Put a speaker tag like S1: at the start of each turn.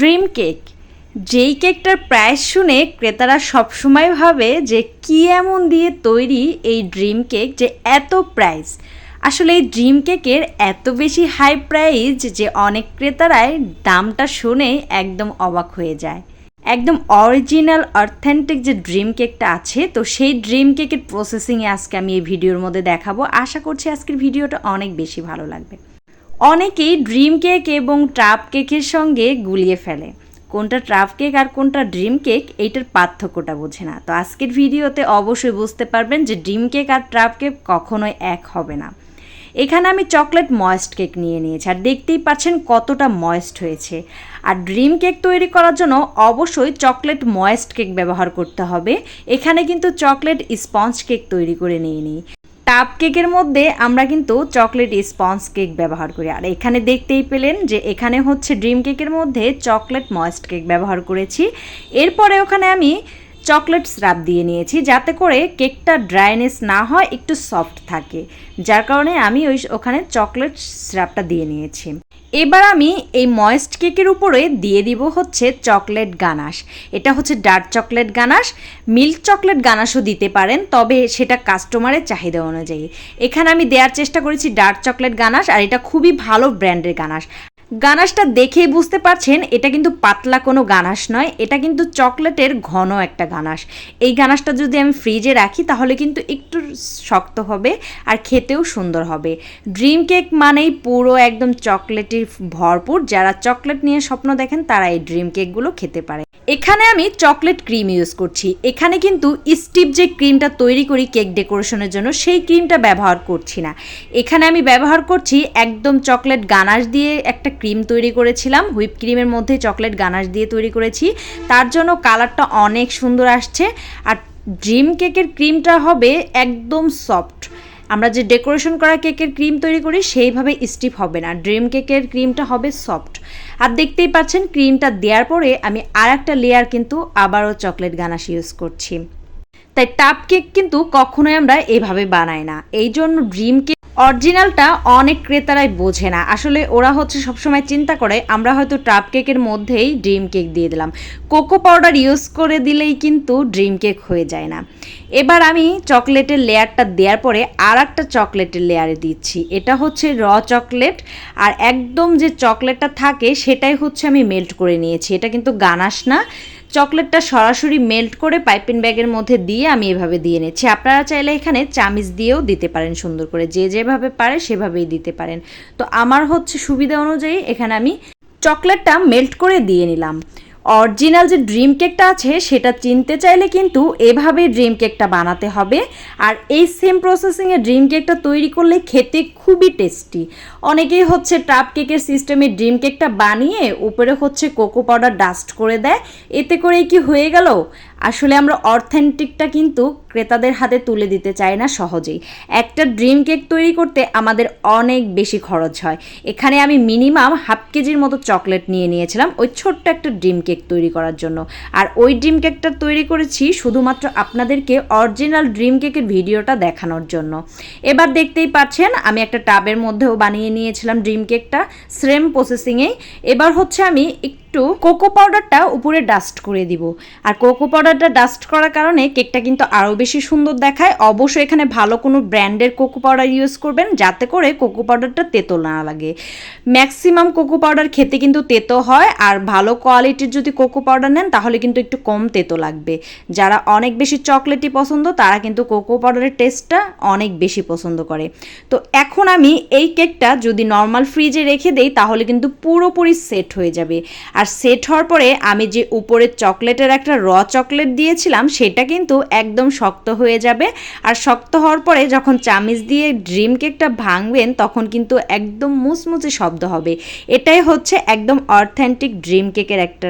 S1: Dream cake যেই কেকটার price শুনে ক্রেতারা সবসময় ভাবে যে কি এমন দিয়ে তৈরি এই ড্রিম কেক যে এত প্রাইস আসলে এই ড্রিম কেকের এত বেশি হাই প্রাইস যে অনেক ক্রেতারাই দামটা শুনে একদম অবাক হয়ে যায়। একদম অরিজিনাল অথেন্টিক যে ড্রিম কেকটা আছে, তো সেই ড্রিম কেকের প্রসেসিংয়ে আজকে আমি এই ভিডিওর মধ্যে দেখাবো। আশা করছি আজকের ভিডিওটা অনেক বেশি ভালো লাগবে। অনেকেই ড্রিম কেক এবং ট্রাপ কেকের সঙ্গে গুলিয়ে ফেলে। কোনটা ট্রাফ কেক আর কোনটা ড্রিম কেক, এইটার পার্থক্যটা বোঝে না। তো আজকের ভিডিওতে অবশ্যই বুঝতে পারবেন যে ড্রিম কেক আর ট্রাফ কেক কখনোই এক হবে না। এখানে আমি চকলেট ময়েস্ট কেক নিয়ে নিয়েছি, আর দেখতেই পাচ্ছেন কতটা ময়েস্ট হয়েছে। আর ড্রিম কেক তৈরি করার জন্য অবশ্যই চকলেট ময়েস্ট কেক ব্যবহার করতে হবে। এখানে কিন্তু চকলেট স্পঞ্জ কেক তৈরি করে নিয়ে নিই। টাপ কেকের মধ্যে আমরা কিন্তু চকলেট স্পঞ্জ কেক ব্যবহার করি। আর এখানে দেখতেই পেলেন যে এখানে হচ্ছে ড্রিম কেকের মধ্যে চকলেট ময়েস্ট কেক ব্যবহার করেছি। এরপরে ওখানে আমি চকলেট স্রাব দিয়ে নিয়েছি যাতে করে কেকটা ড্রাইনেস না হয়, একটু সফট থাকে। যার কারণে আমি ওই ওখানে চকলেট স্রাবটা দিয়ে নিয়েছি। এবার আমি এই ময়েস্ট কেকের উপরে দিয়ে দিব হচ্ছে চকলেট গানাশ। এটা হচ্ছে dark chocolate ganache. Milk chocolate গানাশও দিতে পারেন, তবে সেটা কাস্টমারের চাহিদা অনুযায়ী। এখানে আমি দেওয়ার চেষ্টা করেছি ডার্ক চকলেট গানাশ, আর এটা খুবই ভালো ব্র্যান্ডের গানাশ। গানাশটা দেখেই বুঝতে পারছেন, এটা কিন্তু পাতলা কোনো গানাশ নয়, এটা কিন্তু চকলেটের ঘন একটা গানাশ। এই গানাশটা যদি আমি ফ্রিজে রাখি, তাহলে কিন্তু একটু শক্ত হবে আর খেতেও সুন্দর হবে। ড্রিম কেক মানেই পুরো একদম চকলেটের ভরপুর, যারা চকলেট নিয়ে স্বপ্ন দেখেন, তারা এই ড্রিম কেকগুলো খেতে পারে। এখানে আমি চকলেট ক্রিম ইউজ করছি। এখানে কিন্তু স্টিপ যে ক্রিমটা তৈরি করি কেক ডেকোরেশনের জন্য, সেই ক্রিমটা ব্যবহার করছি না। এখানে আমি ব্যবহার করছি একদম চকলেট গানাশ দিয়ে একটা ক্রিম তৈরি করেছিলাম, হুইপ ক্রিমের মধ্যে চকলেট গানাশ দিয়ে তৈরি করেছি। তার জন্য কালারটা অনেক সুন্দর আসছে, আর ড্রিম কেকের ক্রিমটা হবে একদম সফট। আমরা যে ডেকোরেশন করা কেকের ক্রিম তৈরি করি, সেইভাবে স্টিফ হবে না। ড্রিম কেকের ক্রিমটা হবে সফট। আর দেখতেই পাচ্ছেন, ক্রিমটা দেওয়ার পরে আমি আর একটা লেয়ার কিন্তু আবারও চকলেট গানাশ ইউজ করছি। তাই টাপ কেক কিন্তু কখনোই আমরা এভাবে বানাই না। এই জন্য ড্রিম কেক অরিজিনালটা অনেক ক্রেতারাই বোঝে না। আসলে ওরা হচ্ছে সবসময় চিন্তা করে, আমরা হয়তো টাপ কেকের মধ্যেই ড্রিম কেক দিয়ে দিলাম। কোকো পাউডার ইউজ করে দিলেই কিন্তু ড্রিম কেক হয়ে যায় না। এবার আমি চকলেটের লেয়ারটা দেওয়ার পরে আর একটা চকলেটের লেয়ারে দিচ্ছি। এটা হচ্ছে র চকলেট, আর একদম যে চকলেটটা থাকে সেটাই হচ্ছে আমি মেল্ট করে নিয়েছি। এটা কিন্তু গানাস না। চকলেটটা সরাসরি মেল্ট করে পাইপিং ব্যাগের মধ্যে দিয়ে আমি এভাবে দিয়ে নিচ্ছি। আপনারা চাইলে এখানে চামিচ দিয়েও দিতে পারেন সুন্দর করে। যে যেভাবে পারে সেভাবেই দিতে পারেন। তো আমার হচ্ছে সুবিধা অনুযায়ী এখানে আমি চকলেটটা মেল্ট করে দিয়ে নিলাম। অরিজিনাল যে ড্রিম কেকটা আছে, সেটা চিনতে চাইলে কিন্তু এভাবেই ড্রিম কেকটা বানাতে হবে। আর এই সেম প্রসেসিংয়ে ড্রিম কেকটা তৈরি করলে খেতে খুবই টেস্টি। অনেকেই হচ্ছে টাপ কেকের সিস্টেমে ড্রিম কেকটা বানিয়ে, উপরে হচ্ছে কোকো পাউডার ডাস্ট করে দেয়। এতে করে কি হয়ে গেল? আসলে আমরা অথেন্টিকটা কিন্তু ক্রেতাদের হাতে তুলে দিতে চাই না সহজেই। একটা ড্রিম কেক তৈরি করতে আমাদের অনেক বেশি খরচ হয়। এখানে আমি মিনিমাম হাফ কেজির মতো চকলেট নিয়ে নিয়েছিলাম ওই ছোট্ট একটা ড্রিম কেক তৈরি করার জন্য। আর ওই ড্রিম কেকটা তৈরি করেছি শুধুমাত্র আপনাদেরকে অরিজিনাল ড্রিম কেকের ভিডিওটা দেখানোর জন্য। এবার দেখতেই পাচ্ছেন, আমি একটা টাবের মধ্যেও বানিয়ে নিয়েছিলাম ড্রিম কেকটা সেম প্রসেসিংয়েই। এবার হচ্ছে আমি একটু কোকো পাউডারটা উপরে ডাস্ট করে দিব। আর কোকো পাউডারটা ডাস্ট করার কারণে কেকটা কিন্তু আরও বেশি সুন্দর দেখায়। অবশ্যই এখানে ভালো কোনো ব্র্যান্ডের কোকো পাউডার ইউজ করবেন, যাতে করে কোকো পাউডারটা তেতো না লাগে। ম্যাক্সিমাম কোকো পাউডার খেতে কিন্তু তেতো হয়, আর ভালো কোয়ালিটির যদি কোকো পাউডার নেন, তাহলে কিন্তু একটু কম তেতো লাগবে। যারা অনেক বেশি চকলেটি পছন্দ, তারা কিন্তু কোকো পাউডারের টেস্টটা অনেক বেশি পছন্দ করে। তো এখন আমি এই কেকটা যদি নর্মাল ফ্রিজে রেখে দেই, তাহলে কিন্তু পুরোপুরি সেট হয়ে যাবে। আর সেট হওয়ার পরে আমি যে উপরে চকলেটের একটা র চকলেট দিয়েছিলাম, সেটা কিন্তু একদম শক্ত হয়ে যাবে। আর শক্ত হওয়ার পরে যখন চামিচ দিয়ে ড্রিম কেকটা ভাঙবেন, তখন কিন্তু একদম মুচমুচে শব্দ হবে। এটাই হচ্ছে একদম অথেন্টিক ড্রিম কেকের একটা